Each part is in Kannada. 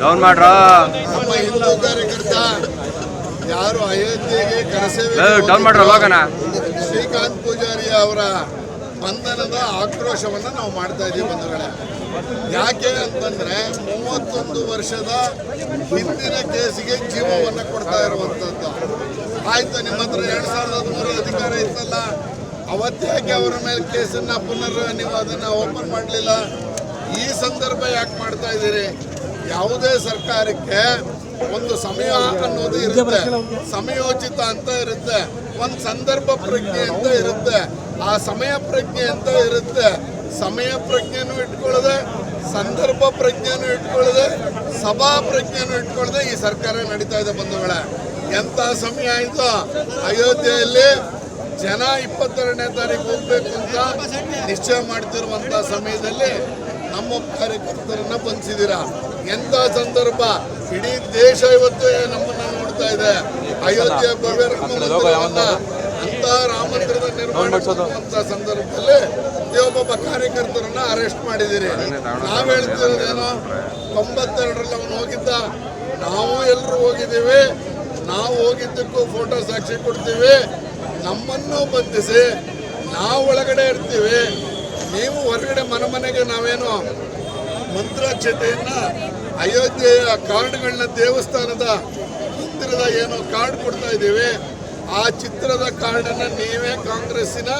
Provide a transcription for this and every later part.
ಡೌನ್ ಮಾಡ್ರ? ನಮ್ಮ ಹಿಂದೂ ಕಾರ್ಯಕರ್ತ ಯಾರು ಅಯೋಧ್ಯೆಗೆ ಕರಸೇವೆ ಡೌನ್ ಮಾಡ್ರ ಲೋಗನ ಶ್ರೀಕಾಂತ್ ಪೂಜಾರಿ ಅವರ ಬಂಧನದ ಆಕ್ರೋಶವನ್ನ ನಾವು ಮಾಡ್ತಾ ಇದ್ದೀವಿ ಬಂಧುಗಳೇ. ಯಾಕೆ ಅಂತಂದ್ರೆ ಮೂವತ್ತೊಂದು ವರ್ಷದ ಹಿಂದಿನ ಕೇಸಿಗೆ ಜೀವವನ್ನ ಕೊಡ್ತಾ ಇರುವಂತದ್ದು. ಆಯ್ತು ನಿಮ್ಮ ಹತ್ರ ಎರಡ್ ಸಾವಿರದ ಹದಿಮೂರು ಅಧಿಕಾರ ಇತ್ತಲ್ಲ? ಅವತ್ತ್ಯಾಕೆ ಅವರ ಮೇಲೆ ಕೇಸನ್ನ ಪುನರ್ ನೀವು ಅದನ್ನ ಓಪನ್ ಮಾಡಲಿಲ್ಲ? ಈ ಸಂದರ್ಭ ಯಾಕೆ ಮಾಡ್ತಾ ಇದ್ದೀರಿ? ಯಾವುದೇ ಸರ್ಕಾರಕ್ಕೆ ಒಂದು ಸಮಯ ಅನ್ನೋದು ಇರುತ್ತೆ. ಸಮಯೋಚಿತ ಅಂತ ಇರುತ್ತೆ. ಒಂದು ಸಂದರ್ಭ ಪ್ರಜ್ಞೆ ಅಂತ ಇರುತ್ತೆ. ಆ ಸಮಯ ಪ್ರಜ್ಞೆ ಅಂತ ಇರುತ್ತೆ. ಸಮಯ ಪ್ರಜ್ಞೆನೂ ಇಟ್ಕೊಳ್ಳದೆ ಸಂದರ್ಭ ಪ್ರಜ್ಞೆನೂ ಇಟ್ಕೊಳ್ಳದೆ ಸಭಾ ಪ್ರಜ್ಞೆನೂ ಇಟ್ಕೊಳ್ಳದೆ ಈ ಸರ್ಕಾರ ನಡೀತಾ ಇದೆ ಬಂಧುಗಳೇ. ಎಂತ ಸಮಯ ಆಯ್ತು ಅಯೋಧ್ಯೆಯಲ್ಲಿ ಜನ ಇಪ್ಪತ್ತೆರಡನೇ ತಾರೀಕು ಹೋಗ್ಬೇಕು ಅಂತ ನಿಶ್ಚಯ ಮಾಡ್ತಿರುವಂತ ಸಮಯದಲ್ಲಿ ನಮ್ಮ ಕಾರ್ಯಕರ್ತರನ್ನ ಬಂಧಿಸಿದ್ದೀರಾ ಎಂತ ಸಂದರ್ಭ? ಇಡೀ ದೇಶ ಇವತ್ತು ನಮ್ಮನ್ನ ನೋಡ್ತಾ ಇದೆ. ಅಯೋಧ್ಯೆ ಭವ್ಯ ರಾಮ ಮಂದಿರವನ್ನ ಅಂತ ರಾಮ ಮಂದಿರದ ನಿರ್ಮಾಣ ಸಂದರ್ಭದಲ್ಲಿ ಒಬ್ಬೊಬ್ಬ ಕಾರ್ಯಕರ್ತರನ್ನ ಅರೆಸ್ಟ್ ಮಾಡಿದ್ದೀರಿ. ನಾವ್ ಹೇಳ್ತಿರೋದೇನು ತೊಂಬತ್ತೆರಡರಲ್ಲಿ ಅವನು ಹೋಗಿದ್ದ. ನಾವು ಎಲ್ಲರೂ ಹೋಗಿದ್ದೀವಿ. ನಾವು ಹೋಗಿದ್ದಕ್ಕೂ ಫೋಟೋ ಸಾಕ್ಷಿ ಕೊಡ್ತೀವಿ. ನಮ್ಮನ್ನು ಬಂಧಿಸಿ ನಾವು ಒಳಗಡೆ ಇರ್ತೀವಿ. ನೀವು ಹೊರಗಡೆ ಮನೆ ಮನೆಗೆ ನಾವೇನು ಮಂತ್ರಾಕ್ಷತೆಯನ್ನ ಅಯೋಧ್ಯೆಯ ಕಾರ್ಡ್ಗಳನ್ನ ದೇವಸ್ಥಾನದ ಮಂದಿರದ ಏನು ಕಾರ್ಡ್ ಕೊಡ್ತಾ ಇದ್ದೀವಿ. ಆ ಚಿತ್ರದ ಕಾರ್ಡನ್ನ ನೀವೇ ಕಾಂಗ್ರೆಸ್ಸಿನ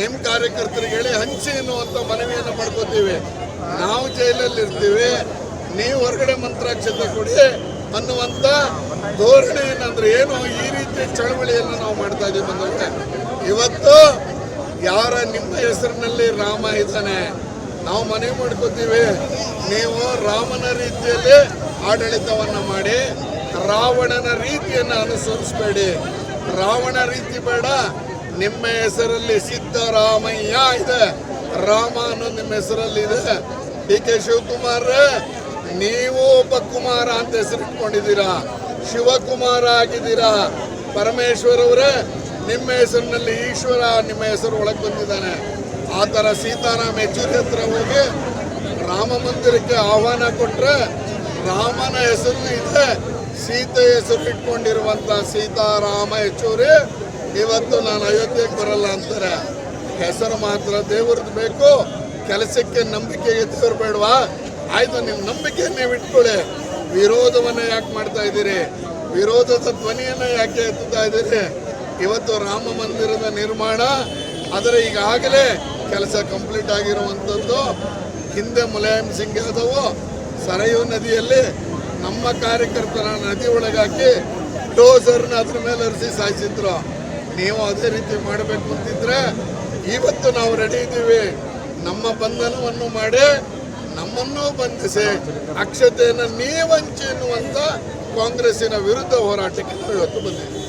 ನಿಮ್ಮ ಕಾರ್ಯಕರ್ತರಿಗೆ ಹೇಳಿ ಹಂಚಿ ಅನ್ನುವಂಥ ಮನವಿಯನ್ನು ಮಾಡ್ಕೋತೀವಿ. ನಾವು ಜೈಲಲ್ಲಿ ಇರ್ತೀವಿ ನೀವು ಹೊರಗಡೆ ಮಂತ್ರಾಕ್ಷತೆ ಕೊಡಿ ಅನ್ನುವಂತ ಧೋರಣೆ ಏನಂದ್ರೆ ಏನು ಈ ರೀತಿ ಚಳವಳಿಯನ್ನು ನಾವು ಮಾಡ್ತಾ ಇದ್ದೀವಿ ಇವತ್ತು ಯಾರ ನಿಮ್ಮ ಹೆಸರಿನಲ್ಲಿ ರಾಮ ಇದ್ದಾನೆ? ನಾವು ಮನವಿ ಮಾಡ್ಕೋತೀವಿ. ನೀವು ರಾಮನ ರೀತಿಯಲ್ಲಿ ಆಡಳಿತವನ್ನ ಮಾಡಿ, ರಾವಣನ ರೀತಿಯನ್ನು ಅನುಸರಿಸಬೇಡಿ. ರಾವಣ ರೀತಿ ಬೇಡ, ನಿಮ್ಮ ಹೆಸರಲ್ಲಿ ಸಿದ್ದರಾಮಯ್ಯ ಇದೆ. ರಾಮ ಅನ್ನೋ ನಿಮ್ಮ ಹೆಸರಲ್ಲಿ ಇದೆ. ಡಿ ಕೆ ಶಿವಕುಮಾರ್, ನೀವು ಒಬ್ಬ ಕುಮಾರ ಅಂತ ಹೆಸರಿಟ್ಕೊಂಡಿದ್ದೀರಾ? ಶಿವಕುಮಾರ ಆಗಿದ್ದೀರಾ? ಪರಮೇಶ್ವರ್ ನಿಮ್ಮ ಹೆಸರಿನಲ್ಲಿ ಈಶ್ವರ ನಿಮ್ಮ ಹೆಸರು ಒಳಗೆ ಬಂದಿದ್ದಾನೆ. ಆ ಥರ ಸೀತಾರಾಮ ಯಚೂರಿ ಹತ್ರ ಹೋಗಿ ರಾಮ ಮಂದಿರಕ್ಕೆ ಆಹ್ವಾನ ಕೊಟ್ಟರೆ ರಾಮನ ಹೆಸರು ಇದೆ ಸೀತೆ ಹೆಸರು ಇಟ್ಕೊಂಡಿರುವಂಥ ಸೀತಾರಾಮ ಹೆಚ್ಚೂರಿ ಇವತ್ತು ನಾನು ಅಯೋಧ್ಯೆಗೆ ಬರಲ್ಲ ಅಂತಾರೆ. ಹೆಸರು ಮಾತ್ರ ದೇವ್ರದ್ದು ಬೇಕು. ಕೆಲಸಕ್ಕೆ ನಂಬಿಕೆಗೆ ದೇವ್ರು ಬೇಡವಾ? ಆಯಿತು, ನಿಮ್ಮ ನಂಬಿಕೆ ನೀವು ಇಟ್ಕೊಳ್ಳಿ. ವಿರೋಧವನ್ನು ಯಾಕೆ ಮಾಡ್ತಾ ಇದ್ದೀರಿ? ವಿರೋಧದ ಧ್ವನಿಯನ್ನು ಯಾಕೆ ಎತ್ತುತ್ತಾ ಇದ್ದೀರಿ? ಇವತ್ತು ರಾಮ ಮಂದಿರದ ನಿರ್ಮಾಣ, ಆದರೆ ಈಗಾಗಲೇ ಕೆಲಸ ಕಂಪ್ಲೀಟ್ ಆಗಿರುವಂಥದ್ದು. ಹಿಂದೆ ಮುಲಾಯಂ ಸಿಂಗ್ ಯಾದವ್ ಸರಯೂ ನದಿಯಲ್ಲಿ ನಮ್ಮ ಕಾರ್ಯಕರ್ತರ ನದಿ ಒಳಗಾಕಿ ಡೋಸರ್ನ ಅದ್ರ ಮೇಲೆ ಅರಿಸಿ ಸಾಯಿಸಿದ್ರು. ನೀವು ಅದೇ ರೀತಿ ಮಾಡಬೇಕು ಅಂತಿದ್ರೆ ಇವತ್ತು ನಾವು ರೆಡಿ ಇದ್ದೀವಿ. ನಮ್ಮ ಬಂಧನವನ್ನು ಮಾಡಿ ನಮ್ಮನ್ನು ಬಂಧಿಸಿ, ಅಕ್ಷತೆಯನ್ನು ನೀವಂಚಿ ಎನ್ನುವಂಥ ಕಾಂಗ್ರೆಸ್ಸಿನ ವಿರುದ್ಧ ಹೋರಾಟಕ್ಕೆ ನಾವು ಇವತ್ತು ಬಂದಿದ್ದೀವಿ.